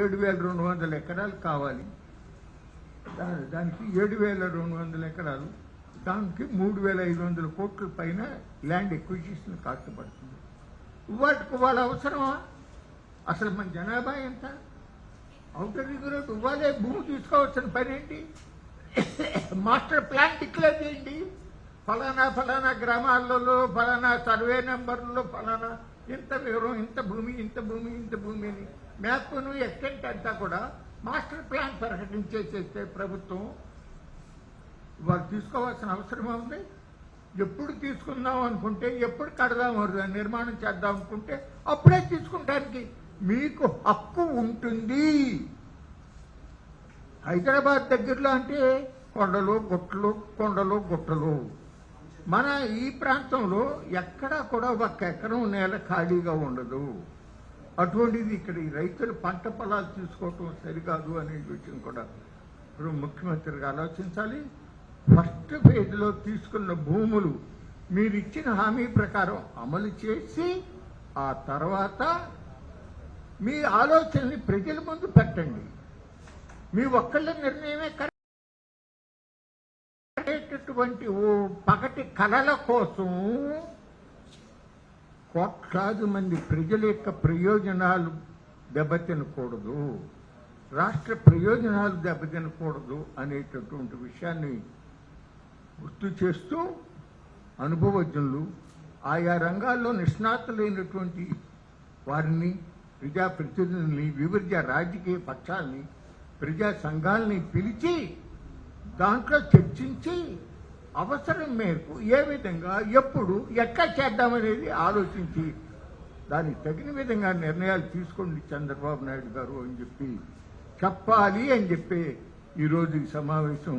ఏడు వేల రెండు వందల ఎకరాలు కావాలి. దానికి ఏడు వేల రెండు వందల ఎకరాలు. దానికి మూడు వేల ఐదు వందల కోట్ల పైన ల్యాండ్ ఎక్విజిషన్ ఖర్చు పడుతుంది. వాటికి వాళ్ళ అవసరమా? అసలు మన జనాభా ఎంత? అవుటర్ రింగ్ ఇవ్వాలే భూమి తీసుకోవాల్సిన పని ఏంటి? మాస్టర్ ప్లాన్ డిక్లేర్ చేయండి. ఫలానా ఫలానా గ్రామాలలో ఫలానా సర్వే నెంబర్లో ఫలానా ఇంత వివరం ఇంత భూమి ఇంత భూమి ఇంత భూమి అని. మ్యాప్ను ఎక్స్టెంట్ అంతా కూడా మాస్టర్ ప్లాన్ ప్రకటించేసేస్తే ప్రభుత్వం వారు తీసుకోవాల్సిన అవసరం ఉంది ఎప్పుడు తీసుకుందాం అనుకుంటే ఎప్పుడు కడదాం నిర్మాణం చేద్దాం అనుకుంటే అప్పుడే తీసుకుంటానికి మీకు హక్కు ఉంటుంది. హైదరాబాద్ దగ్గరలో అంటే కొండలు గుట్టలు కొండలు గుట్టలు. మన ఈ ప్రాంతంలో ఎక్కడా కూడా ఒక ఎకరం నేల ఖాళీగా ఉండదు. అటువంటిది ఇక్కడ ఈ రైతులు పంట పొలాలు తీసుకోవటం సరికాదు అనే విషయం కూడా ఇప్పుడు ముఖ్యమంత్రిగా ఆలోచించాలి. ఫస్ట్ ఫేజ్లో తీసుకున్న భూములు మీరు ఇచ్చిన హామీ ప్రకారం అమలు చేసి ఆ తర్వాత మీ ఆలోచనని ప్రజల ముందు పెట్టండి. మీ ఒక్కళ్ళ నిర్ణయమే అటువంటి ఓ పగటి కళల కోసం కోట్లాది మంది ప్రజల యొక్క ప్రయోజనాలు దెబ్బతినకూడదు. రాష్ట్ర ప్రయోజనాలు దెబ్బతినకూడదు అనేటటువంటి విషయాన్ని గుర్తు చేస్తూ అనుభవజ్ఞులు ఆయా రంగాల్లో నిష్ణాతులైనటువంటి వారిని ప్రజాప్రతినిధుల్ని వివిధ రాజకీయ పక్షాలని ప్రజా సంఘాలని పిలిచి దాంట్లో చర్చించి అవసరం మేరకు ఏ విధంగా ఎప్పుడు ఎక్కడ చేద్దామనేది ఆలోచించి దానికి తగిన విధంగా నిర్ణయాలు తీసుకోండి చంద్రబాబు నాయుడు గారు అని చెప్పి చెప్పాలి అని చెప్పి ఈరోజు ఈ సమావేశం